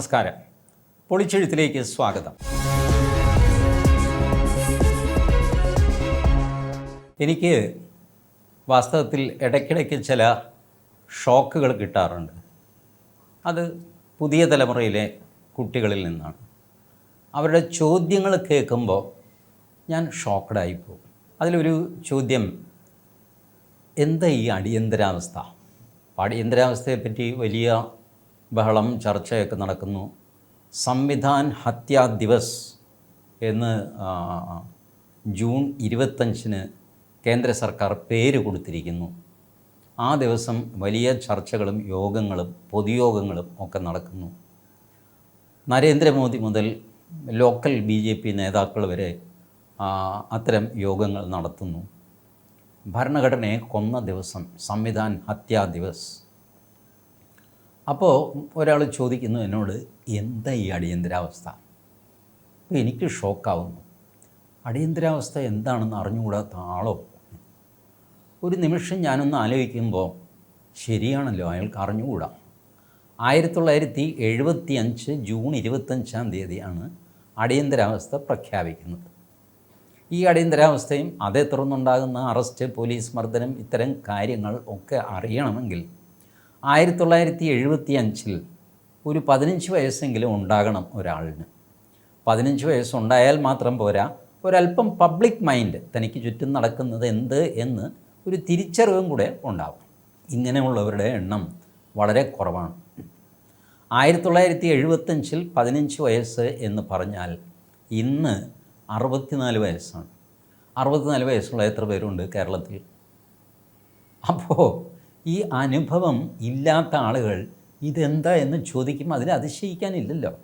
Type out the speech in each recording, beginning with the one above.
നമസ്കാരം. പൊളിച്ചെഴുത്തിലേക്ക് സ്വാഗതം. എനിക്ക് വാസ്തവത്തിൽ ഇടയ്ക്കിടയ്ക്ക് ചില ഷോക്കുകൾ കിട്ടാറുണ്ട്. അത് പുതിയ തലമുറയിലെ കുട്ടികളിൽ നിന്നാണ്. അവരുടെ ചോദ്യങ്ങൾ കേൾക്കുമ്പോൾ ഞാൻ ഷോക്കഡായി പോകും. അതിലൊരു ചോദ്യം എന്താ ഈ അടിയന്തരാവസ്ഥ? അടിയന്തരാവസ്ഥയെപ്പറ്റി വലിയ ബഹളം ചർച്ചയൊക്കെ നടക്കുന്നു. സംവിധാൻ ഹത്യാ ദിവസ് എന്ന് ജൂൺ ഇരുപത്തഞ്ചിന് കേന്ദ്ര സർക്കാർ പേര് കൊടുത്തിരിക്കുന്നു. ആ ദിവസം വലിയ ചർച്ചകളും യോഗങ്ങളും പൊതുയോഗങ്ങളും ഒക്കെ നടക്കുന്നു. നരേന്ദ്രമോദി മുതൽ ലോക്കൽ ബി ജെ പി നേതാക്കൾ വരെ അത്തരം യോഗങ്ങൾ നടത്തുന്നു. ഭരണഘടനയെ കൊന്ന ദിവസം സംവിധാൻ ഹത്യാ ദിവസ്. അപ്പോൾ ഒരാൾ ചോദിക്കുന്നു എന്നോട് എന്താ ഈ അടിയന്തരാവസ്ഥ? അപ്പോൾ എനിക്ക് ഷോക്കാവുന്നു. അടിയന്തരാവസ്ഥ എന്താണെന്ന് അറിഞ്ഞുകൂടാത്ത ആളോ ഒരു നിമിഷം ഞാനൊന്ന് ആലോചിക്കുമ്പോൾ ശരിയാണല്ലോ അയാൾക്ക് അറിഞ്ഞുകൂടാ. ആയിരത്തി തൊള്ളായിരത്തി എഴുപത്തി അഞ്ച് ജൂൺ ഇരുപത്തഞ്ചാം തീയതിയാണ് അടിയന്തരാവസ്ഥ പ്രഖ്യാപിക്കുന്നത്. ഈ അടിയന്തരാവസ്ഥയും അതേ തുടർന്നുണ്ടാകുന്ന അറസ്റ്റ് പോലീസ് മർദ്ദനം ഇത്തരം കാര്യങ്ങൾ ഒക്കെ അറിയണമെങ്കിൽ ആയിരത്തി തൊള്ളായിരത്തി എഴുപത്തി അഞ്ചിൽ ഒരു പതിനഞ്ച് വയസ്സെങ്കിലും ഉണ്ടാകണം ഒരാളിന്. പതിനഞ്ച് വയസ്സുണ്ടായാൽ മാത്രം പോരാ ഒരല്പം പബ്ലിക് മൈൻഡ് തനിക്ക് ചുറ്റും നടക്കുന്നത് എന്ത് എന്ന് ഒരു തിരിച്ചറിവും കൂടെ ഉണ്ടാവും. ഇങ്ങനെയുള്ളവരുടെ എണ്ണം വളരെ കുറവാണ്. ആയിരത്തി തൊള്ളായിരത്തി എഴുപത്തഞ്ചിൽ പതിനഞ്ച് വയസ്സ് എന്ന് പറഞ്ഞാൽ ഇന്ന് അറുപത്തിനാല് വയസ്സാണ്. അറുപത്തിനാല് വയസ്സുള്ള എത്ര പേരുണ്ട് കേരളത്തിൽ? അപ്പോൾ ഈ അനുഭവം ഇല്ലാത്ത ആളുകൾ ഇതെന്താ എന്ന് ചോദിക്കുമ്പോൾ അതിൽ അതിശയിക്കാനില്ലല്ലോ.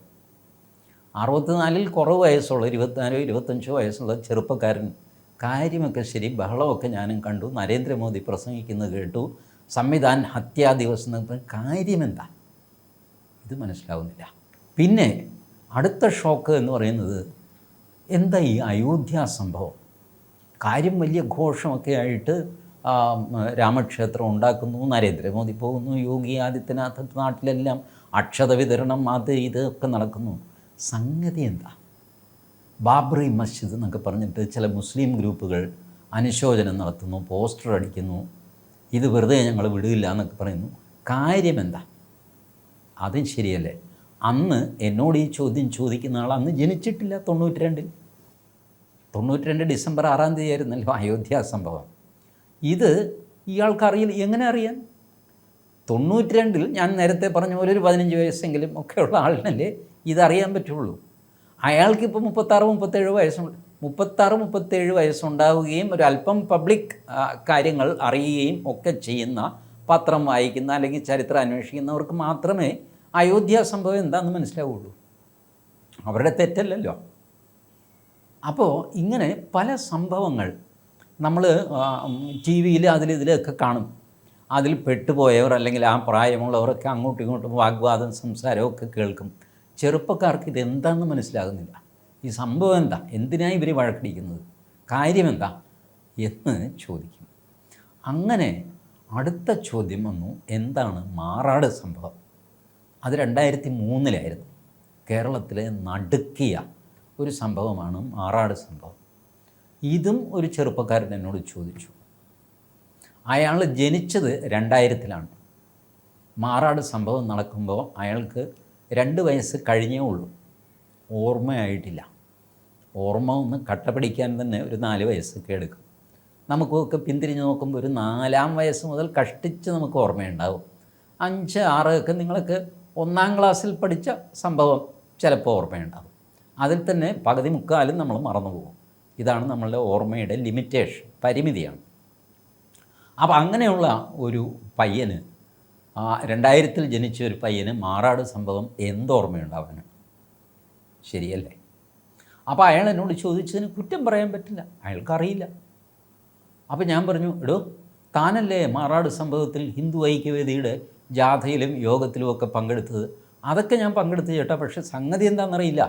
അറുപത്തിനാലിൽ കുറവ് വയസ്സുള്ള ഇരുപത്തിനാലോ ഇരുപത്തഞ്ചോ വയസ്സുള്ള ചെറുപ്പക്കാരൻ കാര്യമൊക്കെ ശരി ബഹളമൊക്കെ ഞാനും കണ്ടു. നരേന്ദ്രമോദി പ്രസംഗിക്കുന്നത് കേട്ടു. സംവിധാൻ ഹത്യാ ദിവസം കാര്യമെന്താ? ഇത് മനസ്സിലാവുന്നില്ല. പിന്നെ അടുത്ത ഷോക്ക് എന്ന് പറയുന്നത് എന്താ ഈ അയോധ്യ സംഭവം? കാര്യം വലിയ ഘോഷമൊക്കെ ആയിട്ട് രാമക്ഷേത്രം ഉണ്ടാക്കുന്നു നരേന്ദ്രമോദി പോകുന്നു യോഗി ആദിത്യനാഥ് നാട്ടിലെല്ലാം അക്ഷത വിതരണം അത് ഇതൊക്കെ നടക്കുന്നു. സംഗതി എന്താ? ബാബറി മസ്ജിദ് എന്നൊക്കെ പറഞ്ഞിട്ട് ചില മുസ്ലിം ഗ്രൂപ്പുകൾ അനുശോചനം നടത്തുന്നു പോസ്റ്റർ അടിക്കുന്നു ഇത് വെറുതെ ഞങ്ങൾ വിടില്ല എന്നൊക്കെ പറയുന്നു. കാര്യമെന്താ അതും ശരിയല്ലേ? അന്ന് എന്നോട് ഈ ചോദ്യം ചോദിക്കുന്ന ആൾ അന്ന് ജനിച്ചിട്ടില്ല തൊണ്ണൂറ്റി രണ്ടിൽ തൊണ്ണൂറ്റി രണ്ട് ഡിസംബർ ആറാം തീയതി ആയിരുന്നല്ലോ അയോധ്യ സംഭവം. ഇത് ഇയാൾക്കറിയില്ല. എങ്ങനെ അറിയാൻ? തൊണ്ണൂറ്റി രണ്ടിൽ ഞാൻ നേരത്തെ പറഞ്ഞ പോലെ ഒരു പതിനഞ്ച് വയസ്സെങ്കിലും ഒക്കെയുള്ള ആളിനല്ലേ ഇതറിയാൻ പറ്റുള്ളൂ. അയാൾക്കിപ്പോൾ മുപ്പത്താറ് മുപ്പത്തേഴ് വയസ്സുണ്ട്. മുപ്പത്താറ് മുപ്പത്തേഴ് വയസ്സുണ്ടാവുകയും അല്പം പബ്ലിക് കാര്യങ്ങൾ അറിയുകയും ഒക്കെ ചെയ്യുന്ന പത്രം വായിക്കുന്ന അല്ലെങ്കിൽ ചരിത്രം അന്വേഷിക്കുന്നവർക്ക് മാത്രമേ അയോധ്യ സംഭവം എന്താണെന്ന് മനസ്സിലാവുള്ളൂ. അവരുടെ തെറ്റല്ലല്ലോ. അപ്പോൾ ഇങ്ങനെ പല സംഭവങ്ങൾ നമ്മൾ ടി വിയിൽ അതിലിതിലൊക്കെ കാണും. അതിൽ പെട്ടുപോയവർ അല്ലെങ്കിൽ ആ പ്രായമുള്ളവരൊക്കെ അങ്ങോട്ടും ഇങ്ങോട്ടും വാഗ്വാദം സംസാരമൊക്കെ കേൾക്കും. ചെറുപ്പക്കാർക്ക് ഇതെന്താണെന്ന് മനസ്സിലാകുന്നില്ല. ഈ സംഭവം എന്താ? എന്തിനാണ് ഇവർ വഴക്കടിക്കുന്നത്? കാര്യമെന്താ? എന്ന് ചോദിക്കും. അങ്ങനെ അടുത്ത ചോദ്യം വന്നു എന്താണ് മാറാട് സംഭവം? അത് രണ്ടായിരത്തി മൂന്നിലായിരുന്നു കേരളത്തിലെ നടുക്കിയ ഒരു സംഭവമാണ് മാറാട് സംഭവം. ഇതും ഒരു ചെറുപ്പക്കാരൻ എന്നോട് ചോദിച്ചു. അയാൾ ജനിച്ചത് രണ്ടായിരത്തിലാണ്. മാറാട് സംഭവം നടക്കുമ്പോൾ അയാൾക്ക് രണ്ട് വയസ്സ് കഴിഞ്ഞേ ഉള്ളൂ. ഓർമ്മയായിട്ടില്ല. ഓർമ്മ ഒന്ന് കട്ട പിടിക്കാൻ തന്നെ ഒരു നാല് വയസ്സൊക്കെ എടുക്കും. നമുക്കൊക്കെ പിന്തിരിഞ്ഞ് നോക്കുമ്പോൾ ഒരു നാലാം വയസ്സ് മുതൽ കഷ്ടിച്ച് നമുക്ക് ഓർമ്മയുണ്ടാവും. അഞ്ച് ആറ് ഒക്കെ നിങ്ങൾക്ക് ഒന്നാം ക്ലാസ്സിൽ പഠിച്ച സംഭവം ചിലപ്പോൾ ഓർമ്മയുണ്ടാവും. അതിൽ തന്നെ പകുതി മുക്കാലും നമ്മൾ മറന്നു പോകും ഇതാണ് നമ്മളുടെ ഓർമ്മയുടെ ലിമിറ്റേഷൻ പരിമിതിയാണ്. അപ്പോൾ അങ്ങനെയുള്ള ഒരു പയ്യന് ആ രണ്ടായിരത്തിൽ ജനിച്ച ഒരു പയ്യന് മാറാട് സംഭവം എന്തോർമ്മയുണ്ടാവാന് ശരിയല്ലേ? അപ്പോൾ അയാൾ എന്നോട് ചോദിച്ചതിന് കുറ്റം പറയാൻ പറ്റില്ല അയാൾക്കറിയില്ല. അപ്പോൾ ഞാൻ പറഞ്ഞു എടോ താനല്ലേ മാറാട് സംഭവത്തിൽ ഹിന്ദു ഐക്യവേദിയുടെ ജാഥയിലും യോഗത്തിലും ഒക്കെ പങ്കെടുത്തത്? അതൊക്കെ ഞാൻ പങ്കെടുത്തു ചേട്ടാ പക്ഷേ സംഗതി എന്താണെന്നറിയില്ല.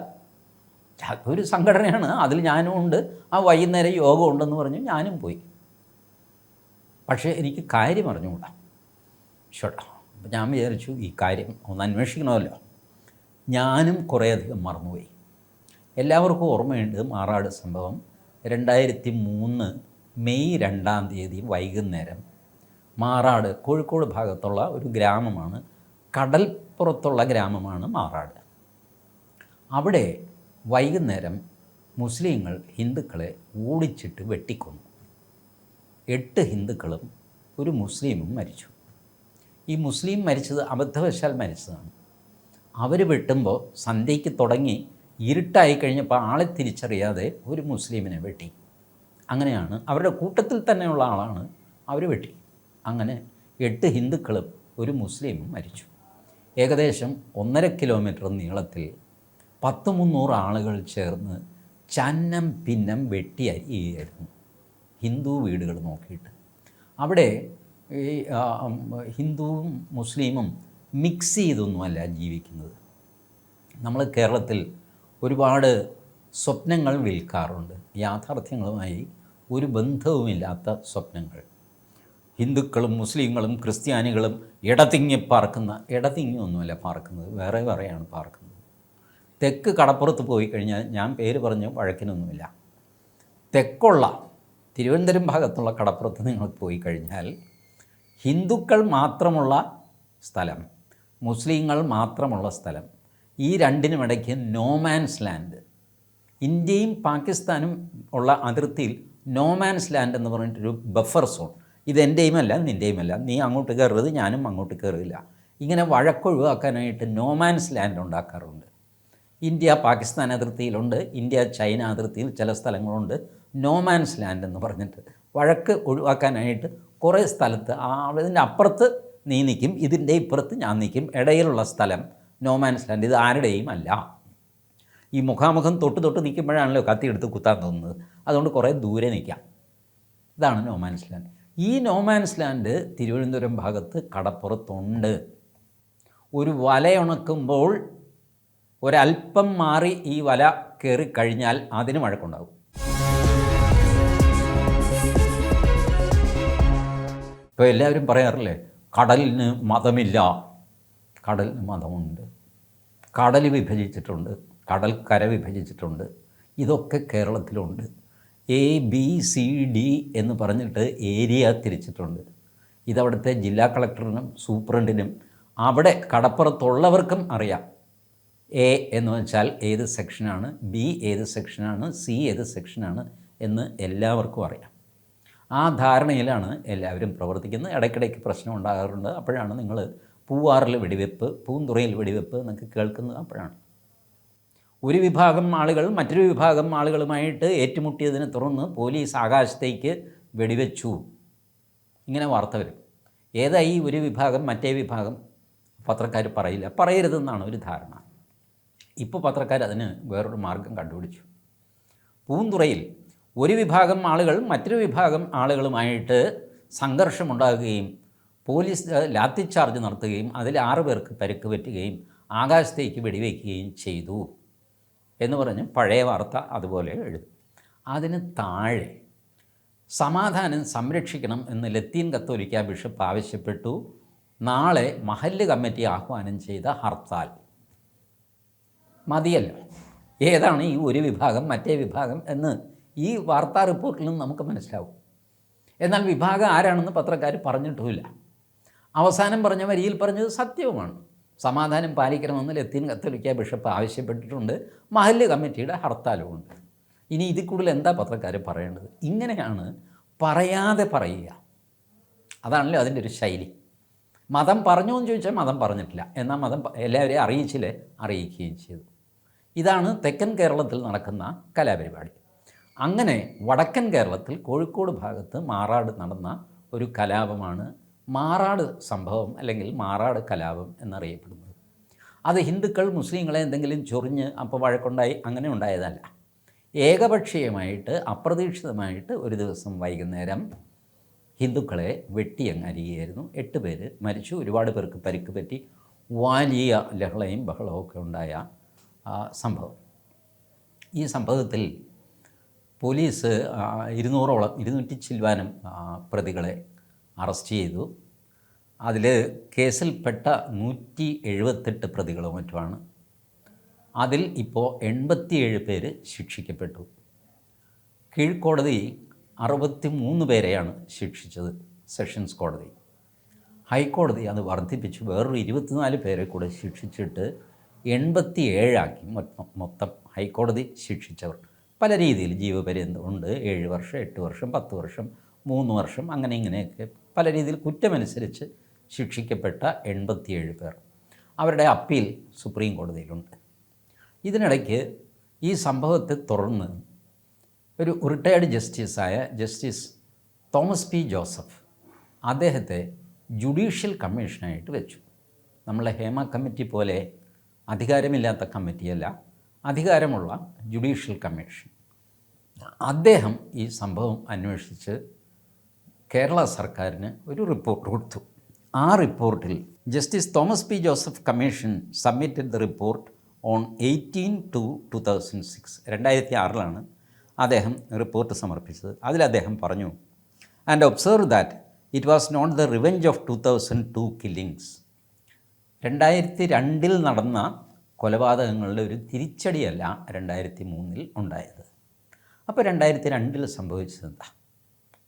ഒരു സംഘടനയാണ്. അതിൽ ഞാനും ഉണ്ട്. ആ വൈകുന്നേരം യോഗം ഉണ്ടെന്ന് പറഞ്ഞു ഞാനും പോയി. പക്ഷേ എനിക്ക് കാര്യം അറിഞ്ഞുകൂടാ. ചേട്ടാ അപ്പം ഞാൻ വിചാരിച്ചു ഈ കാര്യം ഒന്ന് അന്വേഷിക്കണമല്ലോ. ഞാനും കുറേയധികം മറന്നുപോയി. എല്ലാവർക്കും ഓർമ്മയുണ്ട് മാറാട് സംഭവം. രണ്ടായിരത്തി മൂന്ന് മെയ് രണ്ടാം തീയതി വൈകുന്നേരം മാറാട് കോഴിക്കോട് ഭാഗത്തുള്ള ഒരു ഗ്രാമമാണ്. കടൽപ്പുറത്തുള്ള ഗ്രാമമാണ് മാറാട്. അവിടെ വൈകുന്നേരം മുസ്ലിങ്ങൾ ഹിന്ദുക്കളെ ഓടിച്ചിട്ട് വെട്ടിക്കൊന്നു. എട്ട് ഹിന്ദുക്കളും ഒരു മുസ്ലിമും മരിച്ചു. ഈ മുസ്ലിം മരിച്ചത് അബദ്ധവശാൽ മരിച്ചതാണ്. അവർ വെട്ടുമ്പോൾ സന്ധ്യയ്ക്ക് തുടങ്ങി ഇരുട്ടായി കഴിഞ്ഞപ്പോൾ ആളെ തിരിച്ചറിയാതെ ഒരു മുസ്ലിമിനെ വെട്ടി. അങ്ങനെയാണ് അവരുടെ കൂട്ടത്തിൽ തന്നെയുള്ള ആളാണ് അവർ വെട്ടി. അങ്ങനെ എട്ട് ഹിന്ദുക്കളും ഒരു മുസ്ലിമും മരിച്ചു. ഏകദേശം ഒന്നര കിലോമീറ്റർ നീളത്തിൽ പത്ത് മുന്നൂറ് ആളുകൾ ചേർന്ന് ചന്നം പിന്നം വെട്ടി അരിയുകയായിരുന്നു. ഹിന്ദു വീടുകൾ നോക്കിയിട്ട്. അവിടെ ഈ ഹിന്ദുവും മുസ്ലിമും മിക്സ് ചെയ്തൊന്നുമല്ല ജീവിക്കുന്നത്. നമ്മൾ കേരളത്തിൽ ഒരുപാട് സ്വപ്നങ്ങൾ വിൽക്കാറുണ്ട്. യാഥാർത്ഥ്യങ്ങളുമായി ഒരു ബന്ധവുമില്ലാത്ത സ്വപ്നങ്ങൾ. ഹിന്ദുക്കളും മുസ്ലിങ്ങളും ക്രിസ്ത്യാനികളും ഇടതിങ്ങി പാർക്കുന്ന ഇടതിങ്ങി ഒന്നുമല്ല പാർക്കുന്നത് വേറെ വേറെയാണ് പാർക്കുന്നത്. തെക്ക് കടപ്പുറത്ത് പോയി കഴിഞ്ഞാൽ ഞാൻ പേര് പറഞ്ഞ് വഴക്കിനൊന്നുമില്ല. തെക്കുള്ള തിരുവനന്തപുരം ഭാഗത്തുള്ള കടപ്പുറത്ത് നിങ്ങൾ പോയി കഴിഞ്ഞാൽ ഹിന്ദുക്കൾ മാത്രമുള്ള സ്ഥലം മുസ്ലിങ്ങൾ മാത്രമുള്ള സ്ഥലം ഈ രണ്ടിനുമിടയ്ക്ക് നോമാൻസ് ലാൻഡ് ഇന്ത്യയും പാകിസ്ഥാനും ഉള്ള അതിർത്തിയിൽ നോമാൻസ് ലാൻഡ് എന്ന് പറഞ്ഞിട്ടൊരു ബഫർ സോൺ ഇത് എന്റെയുമല്ല നിന്റെയുമല്ല നീ അങ്ങോട്ട് കയറരുത് ഞാനും അങ്ങോട്ട് കയറില്ല. ഇങ്ങനെ വഴക്കൊഴിവാക്കാനായിട്ട് നോമാൻസ് ലാൻഡ് ഉണ്ടാക്കാറുണ്ട്. ഇന്ത്യ പാകിസ്ഥാൻ അതിർത്തിയിലുണ്ട്. ഇന്ത്യ ചൈന അതിർത്തിയിൽ ചില സ്ഥലങ്ങളുണ്ട്. നോമാൻസ് ലാൻഡ് എന്ന് പറഞ്ഞിട്ട് വഴക്ക് ഒഴിവാക്കാനായിട്ട് കുറേ സ്ഥലത്ത് ആ അതിന്റെ അപ്പുറത്ത് നീ നിൽക്കും ഇതിന്റെ ഇപ്പുറത്ത് ഞാൻ നിൽക്കും ഇടയിലുള്ള സ്ഥലം നോമാൻസ് ലാൻഡ് ഇത് ആരുടെയും അല്ല. ഈ മുഖാമുഖം തൊട്ട് തൊട്ട് നിൽക്കുമ്പോഴാണല്ലോ കത്തിയെടുത്ത് കുത്താൻ തോന്നുന്നത്. അതുകൊണ്ട് കുറേ ദൂരെ നിൽക്കാം. ഇതാണ് നോമാൻസ് ലാൻഡ് ഈ നോമാൻസ് ലാൻഡ് തിരുവനന്തപുരം ഭാഗത്ത് കടപ്പുറത്തുണ്ട്. ഒരു വലയുണക്കുമ്പോൾ ഒരല്പം മാറി ഈ വല കയറി കഴിഞ്ഞാൽ അതിന് വഴക്കുണ്ടാകും. ഇപ്പോൾ എല്ലാവരും പറയാറില്ലേ കടലിന് മതമില്ല. കടലിന് മതമുണ്ട്. കടൽ വിഭജിച്ചിട്ടുണ്ട്. കടൽ കര വിഭജിച്ചിട്ടുണ്ട്. ഇതൊക്കെ കേരളത്തിലുണ്ട്. എ ബി സി ഡി എന്ന് പറഞ്ഞിട്ട് ഏരിയ തിരിച്ചിട്ടുണ്ട്. ഇതവിടുത്തെ ജില്ലാ കളക്ടറിനും സൂപ്രണ്ടിനും അവിടെ കടപ്പുറത്തുള്ളവർക്കും അറിയാം. എ എന്ന് വെച്ചാൽ ഏത് സെക്ഷനാണ് ബി ഏത് സെക്ഷനാണ് സി ഏത് സെക്ഷനാണ് എന്ന് എല്ലാവർക്കും അറിയാം. ആ ധാരണയിലാണ് എല്ലാവരും പ്രവർത്തിക്കുന്നത്. ഇടയ്ക്കിടയ്ക്ക് പ്രശ്നം ഉണ്ടാകാറുണ്ട്. അപ്പോഴാണ് നിങ്ങൾ പൂവാറിൽ വെടിവെപ്പ് പൂന്തുറയിൽ വെടിവെപ്പ് എന്നൊക്കെ കേൾക്കുന്നത് അപ്പോഴാണ്. ഒരു വിഭാഗം ആളുകൾ മറ്റൊരു വിഭാഗം ആളുകളുമായിട്ട് ഏറ്റുമുട്ടിയതിനെ തുടർന്ന് പോലീസ് ആകാശത്തേക്ക് വെടിവെച്ചു. ഇങ്ങനെ വാർത്ത വരും. ഏതായി ഒരു വിഭാഗം മറ്റേ വിഭാഗം? പത്രക്കാർ പറയില്ല. പറയരുതെന്നാണ് ഒരു ധാരണ. ഇപ്പോൾ പത്രക്കാർ അതിന് വേറൊരു മാർഗം കണ്ടുപിടിച്ചു. പൂന്തുറയിൽ ഒരു വിഭാഗം ആളുകൾ മറ്റൊരു വിഭാഗം ആളുകളുമായിട്ട് സംഘർഷമുണ്ടാകുകയും പോലീസ് ലാത്തി ചാർജ് നടത്തുകയും അതിൽ ആറു പേർക്ക് പരിക്ക് പറ്റുകയും ആകാശത്തേക്ക് വെടിവെക്കുകയും ചെയ്തു എന്ന് പറഞ്ഞ് പഴയ വാർത്ത അതുപോലെ എഴുതും. അതിന് താഴെ സമാധാനം സംരക്ഷിക്കണം എന്ന് ലത്തീൻ കത്തോലിക്ക ബിഷപ്പ് ആവശ്യപ്പെട്ടു. നാളെ മഹല്ല് കമ്മിറ്റി ആഹ്വാനം ചെയ്ത ഹർത്താൽ. മതിയല്ലോ. ഏതാണ് ഈ ഒരു വിഭാഗം മറ്റേ വിഭാഗം എന്ന് ഈ വാർത്താ റിപ്പോർട്ടിൽ നിന്ന് നമുക്ക് മനസ്സിലാവും. എന്നാൽ വിഭാഗം ആരാണെന്ന് പത്രക്കാർ പറഞ്ഞിട്ടുമില്ല. അവസാനം പറഞ്ഞ വരിയിൽ പറഞ്ഞത് സത്യവുമാണ്. സമാധാനം പാലിക്കണമെന്ന് ലത്തീൻ കത്തോലിക്ക ബിഷപ്പ് ആവശ്യപ്പെട്ടിട്ടുണ്ട്. മഹല്ല് കമ്മിറ്റിയുടെ ഹർത്താലുമുണ്ട്. ഇനി ഇതിൽ കൂടുതൽ എന്താ പത്രക്കാർ പറയേണ്ടത്? ഇങ്ങനെയാണ് പറയാതെ പറയുക. അതാണല്ലോ അതിന്റെ ഒരു ശൈലി. മതം പറഞ്ഞോ എന്ന് ചോദിച്ചാൽ മതം പറഞ്ഞിട്ടില്ല. എന്നാൽ മതം എല്ലാവരെയും അറിയിച്ചില്ലേ? അറിയിക്കുകയും ചെയ്തു. ഇതാണ് തെക്കൻ കേരളത്തിൽ നടക്കുന്ന കലാപരിപാടി. അങ്ങനെ വടക്കൻ കേരളത്തിൽ കോഴിക്കോട് ഭാഗത്ത് മാറാട് നടന്ന ഒരു കലാപമാണ് മാറാട് സംഭവം അല്ലെങ്കിൽ മാറാട് കലാപം എന്നറിയപ്പെടുന്നത്. അത് ഹിന്ദുക്കൾ മുസ്ലിങ്ങളെ എന്തെങ്കിലും ചൊറിഞ്ഞ് അപ്പോൾ വഴക്കുണ്ടായി അങ്ങനെ ഉണ്ടായതല്ല. ഏകപക്ഷീയമായിട്ട് അപ്രതീക്ഷിതമായിട്ട് ഒരു ദിവസം വൈകുന്നേരം ഹിന്ദുക്കളെ വെട്ടിയങ്ങരികയായിരുന്നു. എട്ട് പേര് മരിച്ചു. ഒരുപാട് പേർക്ക് പരിക്ക് പറ്റി. വലിയ ലഹളയും ബഹളവും ഒക്കെ ഉണ്ടായ സംഭവം. ഈ സംഭവത്തിൽ പോലീസ് ഇരുന്നൂറോളം ഇരുന്നൂറ്റി ചില്വാനം പ്രതികളെ അറസ്റ്റ് ചെയ്തു. അതിൽ കേസിൽപ്പെട്ട നൂറ്റി എഴുപത്തെട്ട് പ്രതികളോ മറ്റുമാണ്. അതിൽ ഇപ്പോൾ എൺപത്തിയേഴ് പേര് ശിക്ഷിക്കപ്പെട്ടു. കീഴ്ക്കോടതി അറുപത്തി മൂന്ന് പേരെയാണ് ശിക്ഷിച്ചത് സെഷൻസ് കോടതി. ഹൈക്കോടതി അത് വർദ്ധിപ്പിച്ച് വേറൊരു ഇരുപത്തിനാല് പേരെ കൂടെ ശിക്ഷിച്ചിട്ട് എൺപത്തി ഏഴാക്കി മൊത്തം ഹൈക്കോടതി ശിക്ഷിച്ചവർ. പല രീതിയിൽ ജീവപര്യന്തം ഉണ്ട്. ഏഴ് വർഷം എട്ട് വർഷം പത്ത് വർഷം മൂന്ന് വർഷം അങ്ങനെ ഇങ്ങനെയൊക്കെ പല രീതിയിൽ കുറ്റമനുസരിച്ച് ശിക്ഷിക്കപ്പെട്ട എൺപത്തിയേഴ് പേർ. അവരുടെ അപ്പീൽ സുപ്രീം കോടതിയിലുണ്ട്. ഇതിനിടയ്ക്ക് ഈ സംഭവത്തെ തുടർന്ന് ഒരു റിട്ടയർഡ് ജസ്റ്റിസായ ജസ്റ്റിസ് തോമസ് പി ജോസഫ് അദ്ദേഹത്തെ ജുഡീഷ്യൽ കമ്മീഷനായിട്ട് വെച്ചു. നമ്മളെ ഹേമ കമ്മിറ്റി പോലെ അധികാരമില്ലാത്ത കമ്മിറ്റിയല്ല അധികാരമുള്ള ജുഡീഷ്യൽ കമ്മീഷൻ. അദ്ദേഹം ഈ സംഭവം അന്വേഷിച്ച് കേരള സർക്കാരിന് ഒരു റിപ്പോർട്ട് കൊടുത്തു. ആ റിപ്പോർട്ടിൽ justice Thomas P Joseph commission submitted the report on eighteen two two thousand six രണ്ടായിരത്തി ആറിലാണ് അദ്ദേഹം റിപ്പോർട്ട് സമർപ്പിച്ചത്. അതിൽ അദ്ദേഹം പറഞ്ഞു and observe that it was not the revenge of two thousand two killings. രണ്ടായിരത്തി രണ്ടിൽ നടന്ന കൊലപാതകങ്ങളുടെ ഒരു തിരിച്ചടിയല്ല രണ്ടായിരത്തി മൂന്നിൽ ഉണ്ടായത്. അപ്പോൾ രണ്ടായിരത്തി രണ്ടിൽ സംഭവിച്ചത് എന്താ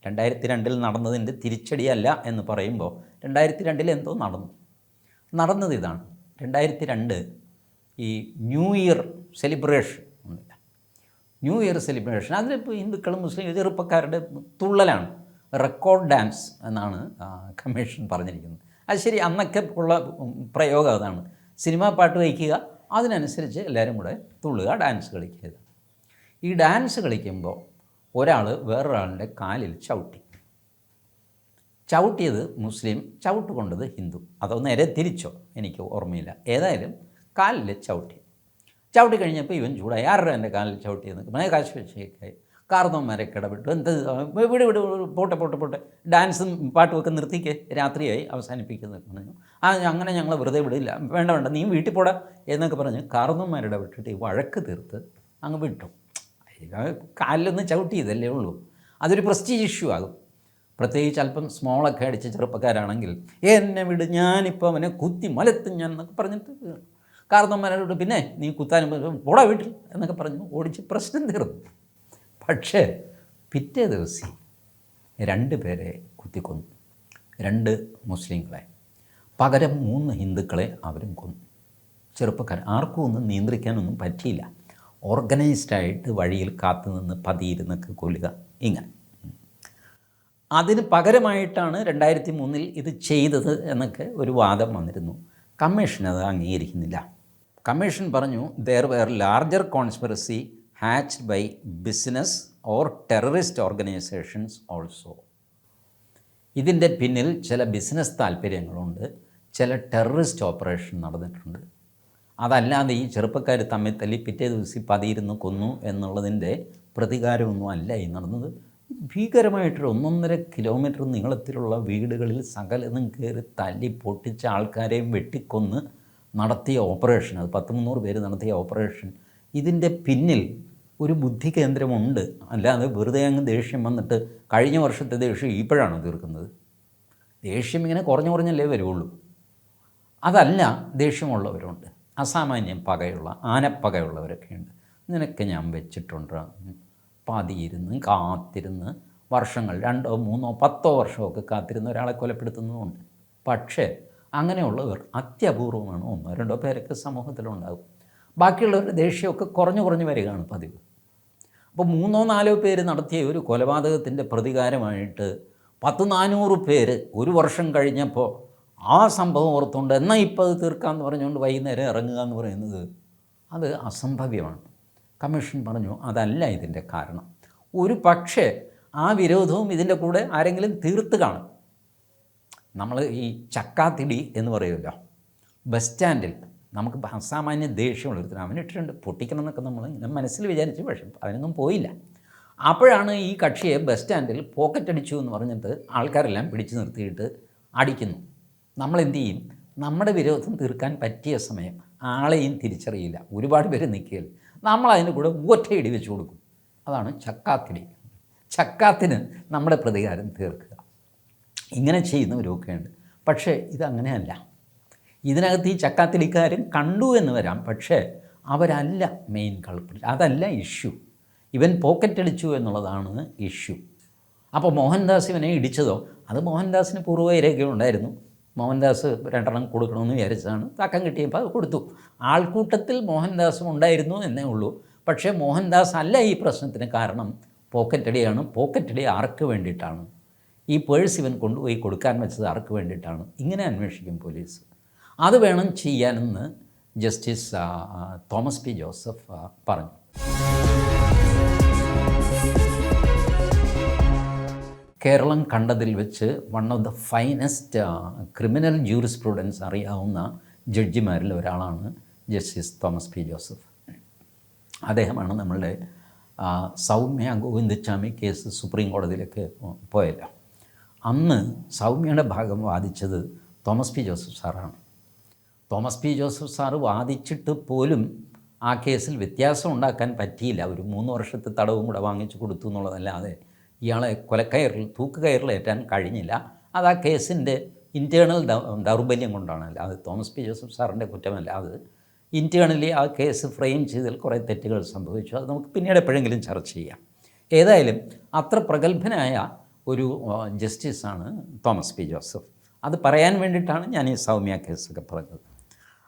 രണ്ടായിരത്തി രണ്ടിൽ നടന്നതിന്റെ തിരിച്ചടിയല്ല എന്ന് പറയുമ്പോൾ രണ്ടായിരത്തി രണ്ടിൽ എന്തോ നടന്നു. നടന്നത് ഇതാണ്. രണ്ടായിരത്തി രണ്ട് ഈ ന്യൂ ഇയർ സെലിബ്രേഷൻ ഉണ്ടല്ല ന്യൂ ഇയർ സെലിബ്രേഷൻ അതിലിപ്പോൾ ഹിന്ദുക്കളും മുസ്ലിം ചെറുപ്പക്കാരുടെ തുള്ളലാണ്. റെക്കോർഡ് ഡാൻസ് എന്നാണ് കമ്മീഷൻ പറഞ്ഞിരിക്കുന്നത്. അത് ശരി അന്നൊക്കെ ഉള്ള പ്രയോഗം അതാണ്. സിനിമാ പാട്ട് വയ്ക്കുക അതിനനുസരിച്ച് എല്ലാവരും കൂടെ തുള്ളുക ഡാൻസ് കളിക്കുക. ഈ ഡാൻസ് കളിക്കുമ്പോൾ ഒരാൾ വേറൊരാളുടെ കാലിൽ ചവിട്ടി. ചവിട്ടിയത് മുസ്ലിം ചവിട്ട് കൊണ്ടത് ഹിന്ദു. അതോ നേരെ തിരിച്ചോ? എനിക്ക് ഓർമ്മയില്ല. ഏതായാലും കാലിൽ ചവിട്ടി. ചവിട്ടി കഴിഞ്ഞപ്പോൾ ഇവൻ ചൂടായി. ആരുടെ എന്റെ കാലിൽ ചവിട്ടിയെന്ന് കാശ് വെച്ചേക്കായി കാർന്നവന്മാരൊക്കെ ഇടപെട്ടു എന്ത് ഇവിടെ വിട് വിട്, പോട്ടെ പോട്ടെ പോട്ടെ. ഡാൻസും പാട്ടുമൊക്കെ നിർത്തിക്ക്. രാത്രിയായി അവസാനിപ്പിക്കുന്നത് പറഞ്ഞു. ആ അങ്ങനെ ഞങ്ങൾ വെറുതെ വിടില്ല. വേണ്ട വേണ്ട നീ വീട്ടിൽ പോടാ എന്നൊക്കെ പറഞ്ഞ് കാർന്നവന്മാരിടപെട്ടിട്ട് ഈ വഴക്ക് തീർത്ത് അങ്ങ് വിട്ടു. കാലിലൊന്ന് ചവിട്ടിയതല്ലേ ഉള്ളൂ. അതൊരു പ്രസ്റ്റീജ് ഇഷ്യൂ ആകും. പ്രത്യേകിച്ച് അല്പം സ്മോളൊക്കെ അടിച്ച ചെറുപ്പക്കാരാണെങ്കിൽ എന്നെ വിട് ഞാനിപ്പോൾ അവനെ കുത്തി മലത്തും ഞാൻ എന്നൊക്കെ പറഞ്ഞിട്ട് കാർന്നവന്മാരോട് പിന്നെ നീ കുത്താനും പോടാ വീട്ടിൽ എന്നൊക്കെ പറഞ്ഞു ഓടിച്ച് പ്രശ്നം തീർന്നു. പക്ഷേ പിറ്റേ ദിവസം രണ്ട് പേരെ കുത്തിക്കൊന്നു. രണ്ട് മുസ്ലിങ്ങളെ. പകരം മൂന്ന് ഹിന്ദുക്കളെ അവരും കൊന്നു. ചെറുപ്പക്കാർ ആർക്കും ഒന്നും നിയന്ത്രിക്കാനൊന്നും പറ്റിയില്ല. ഓർഗനൈസ്ഡായിട്ട് വഴിയിൽ കാത്തുനിന്ന് പതിയിരുന്നൊക്കെ കൊല്ലുക. ഇങ്ങനെ. അതിന് പകരമായിട്ടാണ് രണ്ടായിരത്തി മൂന്നിൽ ഇത് ചെയ്തത് എന്നൊക്കെ ഒരു വാദം വന്നിരുന്നു. കമ്മീഷൻ അത് അംഗീകരിക്കുന്നില്ല. കമ്മീഷൻ പറഞ്ഞു there were larger conspiracy hatched by business or terrorist organisations also ഇതിന്റെ പിന്നിൽ ചില ബിസിനസ് താല്പര്യങ്ങളുണ്ട് ചില ടെററിസ്റ്റ് ഓപ്പറേഷൻ നടന്നിട്ടുണ്ട്. അതല്ലാതെ ഈ ചെറുപ്പക്കാർ തമ്മിൽ തല്ലി പിറ്റേ ദിവസം പതിയിരുന്ന് കൊന്നു എന്നുള്ളതിന്റെ പ്രതികാരമൊന്നും അല്ല ഈ നടന്നത്. ഭീകരമായിട്ടൊരു ഒന്നൊന്നര കിലോമീറ്റർ നീളത്തിലുള്ള വീടുകളിൽ സകലതും കയറി തല്ലി പൊട്ടിച്ച ആൾക്കാരെയും വെട്ടിക്കൊന്ന് നടത്തിയ ഓപ്പറേഷൻ അത് പത്ത് മുന്നൂറ് പേര് നടത്തിയ ഓപ്പറേഷൻ ഇതിന്റെ പിന്നിൽ ഒരു ബുദ്ധി കേന്ദ്രമുണ്ട് അല്ലാതെ വെറുതെ അങ്ങ് ദേഷ്യം വന്നിട്ട് കഴിഞ്ഞ വർഷത്തെ ദേഷ്യം ഇപ്പോഴാണോ തീർക്കുന്നത്? ദേഷ്യം ഇങ്ങനെ കുറഞ്ഞു കുറഞ്ഞല്ലേ വരുള്ളൂ അതല്ല ദേഷ്യമുള്ളവരുണ്ട്. അസാമാന്യം പകയുള്ള ആനപ്പകയുള്ളവരൊക്കെയുണ്ട്. നിനക്ക് ഞാൻ വെച്ചിട്ടുണ്ട്? പതിയിരുന്ന് കാത്തിരുന്ന് വർഷങ്ങൾ രണ്ടോ മൂന്നോ പത്തോ വർഷമൊക്കെ കാത്തിരുന്ന ഒരാളെ കൊലപ്പെടുത്തുന്നതുമുണ്ട്. പക്ഷേ അങ്ങനെയുള്ളവർ അത്യപൂർവമാണ്. ഒന്നോ രണ്ടോ പേരൊക്കെ സമൂഹത്തിലുണ്ടാകും. ബാക്കിയുള്ളവരുടെ ദേഷ്യമൊക്കെ കുറഞ്ഞു കുറഞ്ഞു വരികയാണ് പതിവ്. അപ്പോൾ മൂന്നോ നാലോ പേര് നടത്തിയ ഒരു കൊലപാതകത്തിന്റെ പ്രതികാരമായിട്ട് പത്ത് നാനൂറ് പേര് ഒരു വർഷം കഴിഞ്ഞപ്പോൾ ആ സംഭവം ഓർത്തുകൊണ്ട് എന്നാൽ ഇപ്പോൾ അത് തീർക്കാമെന്ന് പറഞ്ഞുകൊണ്ട് വൈകുന്നേരം ഇറങ്ങുക എന്ന് പറയുന്നത് അത് അസംഭവ്യമാണ്. കമ്മീഷൻ പറഞ്ഞു അതല്ല ഇതിന്റെ കാരണം. ഒരു പക്ഷേ ആ വിരോധവും ഇതിന്റെ കൂടെ ആരെങ്കിലും തീർത്ത് കാണും. നമ്മൾ ഈ ചക്കാത്തിടി എന്ന് പറയുമല്ലോ ബസ് സ്റ്റാൻഡിൽ നമുക്ക് അസാമാന്യ ദേഷ്യമുള്ള ഒരുത്തരം അവനിട്ടിട്ടുണ്ട് പൊട്ടിക്കണം എന്നൊക്കെ നമ്മൾ ഇങ്ങനെ മനസ്സിൽ വിചാരിച്ചു പക്ഷേ അതിനൊന്നും പോയില്ല. അപ്പോഴാണ് ഈ കക്ഷിയെ ബസ് സ്റ്റാൻഡിൽ പോക്കറ്റ് അടിച്ചു എന്ന് പറഞ്ഞിട്ട് ആൾക്കാരെല്ലാം പിടിച്ചു നിർത്തിയിട്ട് അടിക്കുന്നു. നമ്മൾ എന്ത് ചെയ്യും? നമ്മുടെ വിരോധം തീർക്കാൻ പറ്റിയ സമയം ആളെയും തിരിച്ചറിയില്ല. ഒരുപാട് പേര് നിൽക്കുകയില്ല. നമ്മൾ അതിന്റെ കൂടെ ഒറ്റയിടി വെച്ച് കൊടുക്കും. അതാണ് ചക്കാത്തിടി ചക്കാത്തിന് നമ്മുടെ പ്രതികാരം തീർക്കുക. ഇങ്ങനെ ചെയ്യുന്നവരൊക്കെയുണ്ട്. പക്ഷേ ഇതങ്ങനെയല്ല. ഇതിനകത്ത് ഈ ചക്കാത്തിലിക്കാരും കണ്ടു എന്ന് വരാം. പക്ഷേ അവരല്ല മെയിൻ കൾപ്രിറ്റ് അതല്ല ഇഷ്യൂ ഇവൻ പോക്കറ്റ് അടിച്ചു എന്നുള്ളതാണ് ഇഷ്യൂ അപ്പോൾ മോഹൻദാസ് ഇവനെ ഇടിച്ചതോ? അത് മോഹൻദാസിന് പൂർവരേഖ ഉണ്ടായിരുന്നു. മോഹൻദാസ് രണ്ടെണ്ണം കൊടുക്കണമെന്ന് വിചാരിച്ചതാണ്. തക്കം കിട്ടിയപ്പോൾ അത് കൊടുത്തു. ആൾക്കൂട്ടത്തിൽ മോഹൻദാസും ഉണ്ടായിരുന്നു എന്നേ ഉള്ളൂ. പക്ഷേ മോഹൻദാസ് അല്ല ഈ പ്രശ്നത്തിന് കാരണം. പോക്കറ്റടിയാണ് പോക്കറ്റടി ആർക്ക് വേണ്ടിയിട്ടാണ്? ഈ പേഴ്സ് ഇവൻ കൊണ്ടുപോയി കൊടുക്കാൻ വെച്ചത് ആർക്ക് വേണ്ടിയിട്ടാണ്? ഇങ്ങനെ അന്വേഷിക്കും പോലീസ്. അത് വേണം ചെയ്യാനെന്ന് ജസ്റ്റിസ് തോമസ് പി ജോസഫ് പറഞ്ഞു. കേരളം കണ്ടതിൽ വെച്ച് one of the finest criminal jurisprudence അറിയാവുന്ന ജഡ്ജിമാരിൽ ഒരാളാണ് ജസ്റ്റിസ് തോമസ് പി ജോസഫ്. അദ്ദേഹമാണ് നമ്മളുടെ സൗമ്യ ഗോവിന്ദസ്വാമി കേസ് സുപ്രീം കോടതിയിലേക്ക് പോയല്ലോ. അന്ന് സൗമ്യയുടെ ഭാഗം വാദിച്ചത് തോമസ് പി ജോസഫ് സാറാണ്. തോമസ് പി ജോസഫ് സാറ് വാദിച്ചിട്ട് പോലും ആ കേസിൽ വ്യത്യാസം ഉണ്ടാക്കാൻ പറ്റിയില്ല. ഒരു മൂന്ന് വർഷത്തെ തടവും കൂടെ വാങ്ങിച്ചു കൊടുത്തു എന്നുള്ളതല്ലാതെ ഇയാളെ കൊലക്കയറിൽ തൂക്കുകയറിലേറ്റാൻ കഴിഞ്ഞില്ല. അത് ആ കേസിന്റെ ഇന്റേണൽ ദൗർബല്യം കൊണ്ടാണ് അല്ലാതെ തോമസ് പി ജോസഫ് സാറിന്റെ കുറ്റമല്ല അത് ഇന്റേണലി ആ കേസ് ഫ്രെയിം ചെയ്തതിൽ കുറേ തെറ്റുകൾ സംഭവിച്ചു. അത് നമുക്ക് പിന്നീട് എപ്പോഴെങ്കിലും ചർച്ച ചെയ്യാം. ഏതായാലും അത്ര പ്രഗത്ഭനായ ഒരു ജസ്റ്റിസാണ് തോമസ് പി ജോസഫ്. അത് പറയാൻ വേണ്ടിയിട്ടാണ് ഞാൻ ഈ സൗമ്യ കേസൊക്കെ പറഞ്ഞത്.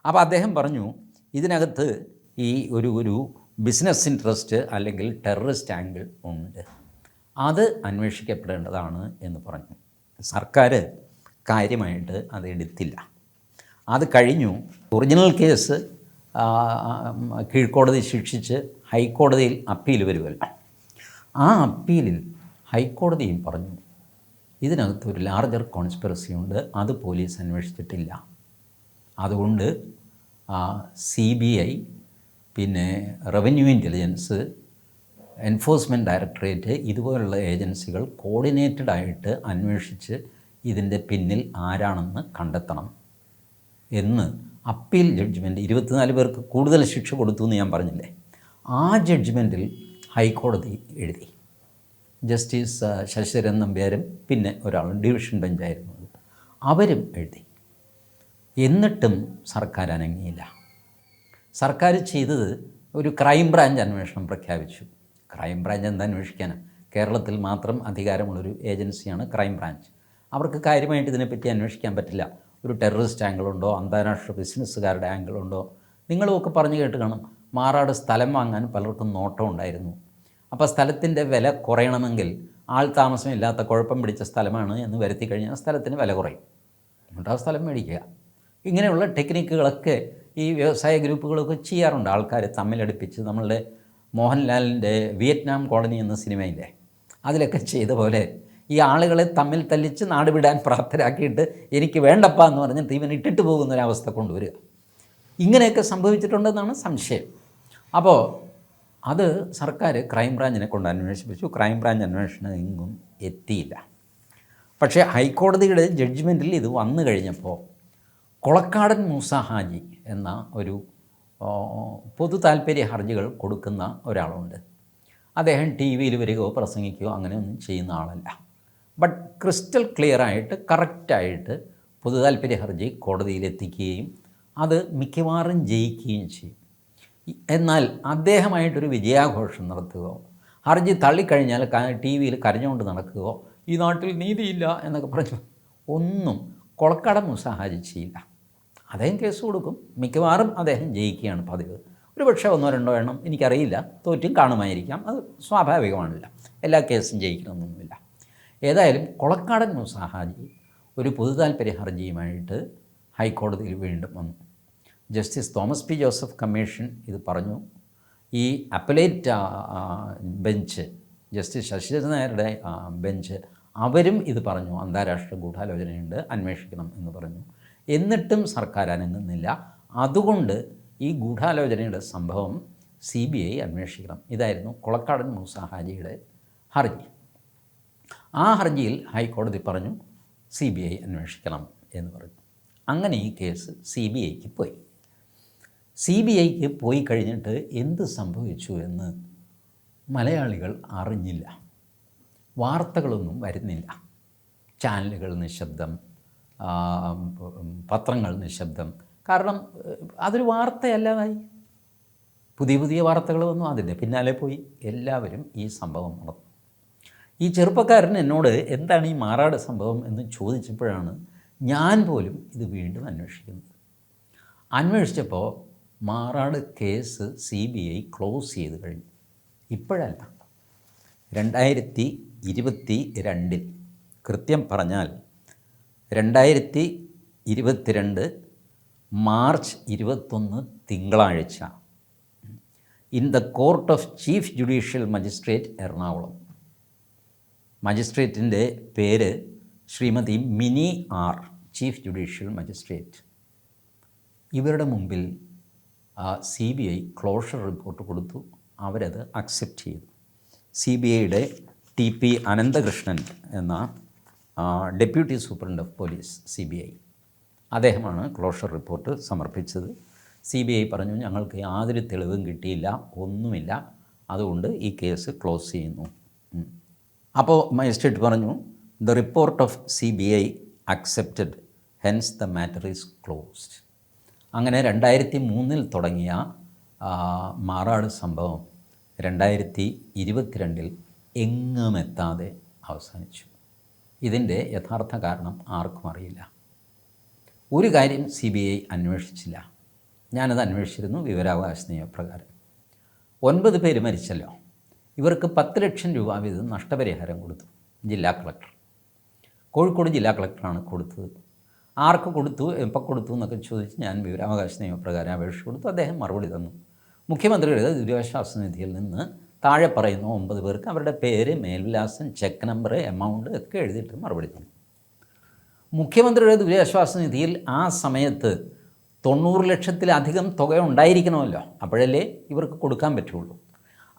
അപ്പോൾ അദ്ദേഹം പറഞ്ഞു ഇതിനകത്ത് ഈ ഒരു ഒരു ബിസിനസ് ഇൻട്രസ്റ്റ് അല്ലെങ്കിൽ ടെററിസ്റ്റ് ആംഗിൾ ഉണ്ട്. അത് അന്വേഷിക്കപ്പെടേണ്ടതാണ് എന്ന് പറഞ്ഞു. സർക്കാർ കാര്യമായിട്ട് അത് എടുത്തില്ല. അത് കഴിഞ്ഞു. ഒറിജിനൽ കേസ് കീഴ്ക്കോടതി ശിക്ഷിച്ച് ഹൈക്കോടതിയിൽ അപ്പീൽ വരുമല്ലോ ആ അപ്പീലിൽ ഹൈക്കോടതിയും പറഞ്ഞു ഇതിനകത്ത് ഒരു ലാർജർ കോൺസ്പിറസി ഉണ്ട് അത് പോലീസ് അന്വേഷിച്ചിട്ടില്ല. അതുകൊണ്ട് സി ബി ഐ പിന്നെ റവന്യൂ ഇന്റലിജൻസ് എൻഫോഴ്സ്മെന്റ് ഡയറക്ടറേറ്റ് ഇതുപോലുള്ള ഏജൻസികൾ കോർഡിനേറ്റഡ് ആയിട്ട് അന്വേഷിച്ച് ഇതിന്റെ പിന്നിൽ ആരാണെന്ന് കണ്ടെത്തണം എന്ന് അപ്പീൽ ജഡ്ജ്മെന്റ് ഇരുപത്തിനാല് പേർക്ക് കൂടുതൽ ശിക്ഷ കൊടുത്തു എന്ന് ഞാൻ പറഞ്ഞില്ലേ? ആ ജഡ്ജ്മെന്റിൽ ഹൈക്കോടതി എഴുതി. ജസ്റ്റിസ് ശശിധരൻ നമ്പ്യാരും പിന്നെ ഒരാളും ഡിവിഷൻ ബെഞ്ചായിരുന്നു. അവരും എഴുതി. എന്നിട്ടും സർക്കാർ അനങ്ങിയില്ല. സർക്കാർ ചെയ്തത് ഒരു ക്രൈം ബ്രാഞ്ച് അന്വേഷണം പ്രഖ്യാപിച്ചു. ക്രൈം ബ്രാഞ്ച് എന്താ അന്വേഷിക്കാനാണ് കേരളത്തിൽ മാത്രം അധികാരമുള്ളൊരു ഏജൻസിയാണ് ക്രൈം ബ്രാഞ്ച് അവർക്ക് കാര്യമായിട്ട് ഇതിനെപ്പറ്റി അന്വേഷിക്കാൻ പറ്റില്ല. ഒരു ടെററിസ്റ്റ് ആംഗിളുണ്ടോ അന്താരാഷ്ട്ര ബിസിനസ്സുകാരുടെ ആംഗിളുണ്ടോ നിങ്ങളുമൊക്കെ പറഞ്ഞു കേട്ട് കാണും. മാറാട് സ്ഥലം വാങ്ങാൻ പലർക്കും നോട്ടം ഉണ്ടായിരുന്നു. അപ്പോൾ സ്ഥലത്തിന്റെ വില കുറയണമെങ്കിൽ ആൾ താമസമില്ലാത്ത കുഴപ്പം പിടിച്ച സ്ഥലമാണ് എന്ന് വരുത്തി കഴിഞ്ഞാൽ സ്ഥലത്തിന് വില കുറയും. എന്നിട്ട് ആ സ്ഥലം മേടിക്കുക. ഇങ്ങനെയുള്ള ടെക്നിക്കുകളൊക്കെ ഈ വ്യവസായ ഗ്രൂപ്പുകളൊക്കെ ചെയ്യാറുണ്ട്. ആൾക്കാരെ തമ്മിലടുപ്പിച്ച് നമ്മളുടെ മോഹൻലാലിന്റെ വിയറ്റ്നാം കോളനി എന്ന സിനിമയിലെ അതിലൊക്കെ ചെയ്ത പോലെ ഈ ആളുകളെ തമ്മിൽ തല്ലിച്ച് നാടുവിടാൻ പ്രാപ്തരാക്കിയിട്ട് എനിക്ക് വേണ്ടപ്പ എന്ന് പറഞ്ഞിട്ട് ഇവൻ ഇട്ടിട്ട് പോകുന്ന ഒരവസ്ഥ കൊണ്ടുവരിക. ഇങ്ങനെയൊക്കെ സംഭവിച്ചിട്ടുണ്ടെന്നാണ് സംശയം. അപ്പോൾ അത് സർക്കാർ ക്രൈംബ്രാഞ്ചിനെ കൊണ്ട് അന്വേഷിപ്പിച്ചു. ക്രൈംബ്രാഞ്ച് അന്വേഷണം എങ്ങും എത്തിയില്ല. പക്ഷേ ഹൈക്കോടതിയുടെ ജഡ്ജ്മെന്റിൽ ഇത് വന്നു കഴിഞ്ഞപ്പോൾ കൊളക്കാടൻ മൂസ ഹാജി എന്ന ഒരു പൊതു താല്പര്യ ഹർജികൾ കൊടുക്കുന്ന ഒരാളുണ്ട്. അദ്ദേഹം ടി വിയിൽ വരികയോ പ്രസംഗിക്കുകയോ അങ്ങനെയൊന്നും ചെയ്യുന്ന ആളല്ല. ബട്ട് ക്രിസ്റ്റൽ ക്ലിയർ ആയിട്ട് കറക്റ്റായിട്ട് പൊതു താല്പര്യ ഹർജി കോടതിയിലെത്തിക്കുകയും അത് മിക്കവാറും ജയിക്കുകയും ചെയ്യും. എന്നാൽ അദ്ദേഹമായിട്ടൊരു വിജയാഘോഷം നടത്തുകയോ ഹർജി തള്ളിക്കഴിഞ്ഞാൽ ടി വിയിൽ കരഞ്ഞുകൊണ്ട് നടക്കുകയോ ഈ നാട്ടിൽ നീതിയില്ല എന്നൊക്കെ പറഞ്ഞു ഒന്നും കൊളക്കട മുസാഹാജി ചെയ്യില്ല. അദ്ദേഹം കേസ് കൊടുക്കും. മിക്കവാറും അദ്ദേഹം ജയിക്കുകയാണ് പതിവ്. ഒരു പക്ഷേ ഒന്നോ രണ്ടോ എണ്ണം എനിക്കറിയില്ല. തോറ്റും കാണുമായിരിക്കാം. അത് സ്വാഭാവികമാണല്ല. എല്ലാ കേസും ജയിക്കണമെന്നൊന്നുമില്ല ഏതായാലും കൊളക്കാടൻ മുസാഹാജി ഒരു പൊതു താല്പര്യ ഹർജിയുമായിട്ട് ഹൈക്കോടതിയിൽ വീണ്ടും വന്നു. Justice Thomas P Joseph commission ഇത് പറഞ്ഞു. ഈ അപ്പലേറ്റ് ബെഞ്ച് ജസ്റ്റിസ് ശശിധരൻ നായരുടെ ബെഞ്ച് അവരും ഇത് പറഞ്ഞു. അന്താരാഷ്ട്ര ഗൂഢാലോചനയുണ്ട്. അന്വേഷിക്കണം എന്ന് പറഞ്ഞു. എന്നിട്ടും സർക്കാർ അനങ്ങുന്നില്ല. അതുകൊണ്ട് ഈ ഗൂഢാലോചനയുടെ സംഭവം സി ബി ഐ അന്വേഷിക്കണം. ഇതായിരുന്നു കൊളക്കാടൻ മൂസ ഹാജിയുടെ ഹർജി. ആ ഹർജിയിൽ ഹൈക്കോടതി പറഞ്ഞു സി ബി ഐ അന്വേഷിക്കണം എന്ന് പറഞ്ഞു. അങ്ങനെ ഈ കേസ് സി ബി ഐക്ക് പോയി. സി ബി ഐക്ക് പോയി കഴിഞ്ഞിട്ട് എന്ത് സംഭവിച്ചു എന്ന് മലയാളികൾ അറിഞ്ഞില്ല. വാർത്തകളൊന്നും വരുന്നില്ല. ചാനലുകൾ നിശബ്ദം. പത്രങ്ങൾ നിശബ്ദം. കാരണം അതൊരു വാർത്തയല്ലാതായി. പുതിയ പുതിയ വാർത്തകൾ വന്നു അതിന്റെ പിന്നാലെ പോയി. എല്ലാവരും ഈ സംഭവം നടന്നു ഈ ചെറുപ്പക്കാരൻ എന്നോട് എന്താണ് ഈ മാറാട് സംഭവം? എന്ന് ചോദിച്ചപ്പോഴാണ് ഞാൻ പോലും ഇത് വീണ്ടും അന്വേഷിക്കുന്നത്. അന്വേഷിച്ചപ്പോൾ Marad case C B I close ചെയ്ത് കഴിഞ്ഞു. ഇപ്പോഴല്ല. രണ്ടായിരത്തി ഇരുപത്തി രണ്ടിൽ. കൃത്യം പറഞ്ഞാൽ രണ്ടായിരത്തി ഇരുപത്തിരണ്ട് മാർച്ച് ഇരുപത്തൊന്ന് തിങ്കളാഴ്ച. In the court of chief judicial magistrate Ernakulam. മജിസ്ട്രേറ്റിന്റെ പേര് Shrimati Mini R chief judicial magistrate. ഇവരുടെ മുമ്പിൽ C B I closure report കൊടുത്തു. അവരത് അക്സെപ്റ്റ് ചെയ്തു. സി ബി ഐയുടെ ടി പി അനന്തകൃഷ്ണൻ എന്ന deputy superintendent of police C B I. അദ്ദേഹമാണ് closure report സമർപ്പിച്ചത്. സി ബി ഐ പറഞ്ഞു ഞങ്ങൾക്ക് യാതൊരു തെളിവും കിട്ടിയില്ല ഒന്നുമില്ല. അതുകൊണ്ട് ഈ കേസ് ക്ലോസ് ചെയ്യുന്നു. അപ്പോൾ മജിസ്ട്രേറ്റ് പറഞ്ഞു the report of C B I accepted hence the matter is closed. അങ്ങനെ രണ്ടായിരത്തി മൂന്നിൽ തുടങ്ങിയ മാറാട് സംഭവം രണ്ടായിരത്തി ഇരുപത്തിരണ്ടിൽ എങ്ങുമെത്താതെ അവസാനിച്ചു. ഇതിന്റെ യഥാർത്ഥ കാരണം ആർക്കും അറിയില്ല. ഒരു കാര്യം സി ബി ഐ അന്വേഷിച്ചില്ല. ഞാനത് അന്വേഷിച്ചിരുന്നു വിവരാവകാശ നിയമപ്രകാരം ഒൻപത് പേര് മരിച്ചല്ലോ. ഇവർക്ക് പത്ത് ലക്ഷം രൂപ വീതം നഷ്ടപരിഹാരം കൊടുത്തു ജില്ലാ കളക്ടർ. കോഴിക്കോട് ജില്ലാ കളക്ടറാണ് കൊടുത്തത്. ആർക്ക് കൊടുത്തു എപ്പോൾ കൊടുത്തു എന്നൊക്കെ ചോദിച്ച് ഞാൻ വിവരാവകാശ നിയമപ്രകാരം അപേക്ഷ കൊടുത്തു. അദ്ദേഹം മറുപടി തന്നു. മുഖ്യമന്ത്രിയുടെ ദുരിതാശ്വാസ നിധിയിൽ നിന്ന് താഴെ പറയുന്ന ഒമ്പത് പേർക്ക് അവരുടെ പേര് മേൽവിലാസം ചെക്ക് നമ്പർ എമൗണ്ട് ഒക്കെ എഴുതിയിട്ട് മറുപടി തന്നു. മുഖ്യമന്ത്രിയുടെ ദുരിതാശ്വാസ നിധിയിൽ ആ സമയത്ത് തൊണ്ണൂറ് ലക്ഷത്തിലധികം തുക ഉണ്ടായിരിക്കണമല്ലോ. അപ്പോഴല്ലേ ഇവർക്ക് കൊടുക്കാൻ പറ്റുള്ളൂ.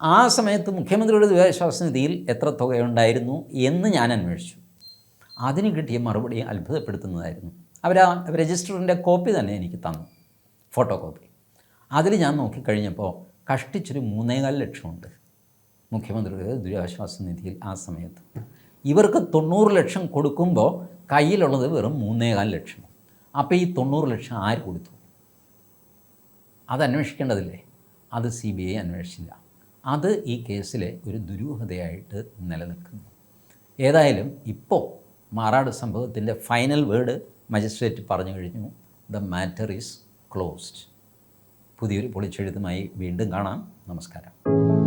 ആ സമയത്ത് മുഖ്യമന്ത്രിയുടെ ദുരിതാശ്വാസ നിധിയിൽ എത്ര തുകയുണ്ടായിരുന്നു എന്ന് ഞാൻ അന്വേഷിച്ചു. അതിന് കിട്ടിയ മറുപടി അത്ഭുതപ്പെടുത്തുന്നതായിരുന്നു. അവർ ആ രജിസ്റ്ററിന്റെ കോപ്പി തന്നെ എനിക്ക് തന്നു ഫോട്ടോ കോപ്പി അതിൽ ഞാൻ നോക്കിക്കഴിഞ്ഞപ്പോൾ കഷ്ടിച്ചൊരു മൂന്നേകാൽ ലക്ഷമുണ്ട് മുഖ്യമന്ത്രിയുടെ ദുരിതാശ്വാസ നിധിയിൽ ആ സമയത്ത്. ഇവർക്ക് തൊണ്ണൂറ് ലക്ഷം കൊടുക്കുമ്പോൾ കയ്യിലുള്ളത് വെറും മൂന്നേകാൽ ലക്ഷം. അപ്പോൾ ഈ തൊണ്ണൂറ് ലക്ഷം ആര് കൊടുത്തു? അത് അന്വേഷിക്കേണ്ടതില്ലേ? അത് സി ബി ഐ അന്വേഷിച്ചില്ല. അത് ഈ കേസിലെ ഒരു ദുരൂഹതയായിട്ട് നിലനിൽക്കുന്നു. ഏതായാലും ഇപ്പോൾ മാറാട് സംഭവത്തിന്റെ ഫൈനൽ വേർഡ് മജിസ്ട്രേറ്റ് പറഞ്ഞു കഴിഞ്ഞു. The matter is closed. പുതിയൊരു പൊളിച്ചെഴുത്തുമായി വീണ്ടും കാണാം. നമസ്കാരം.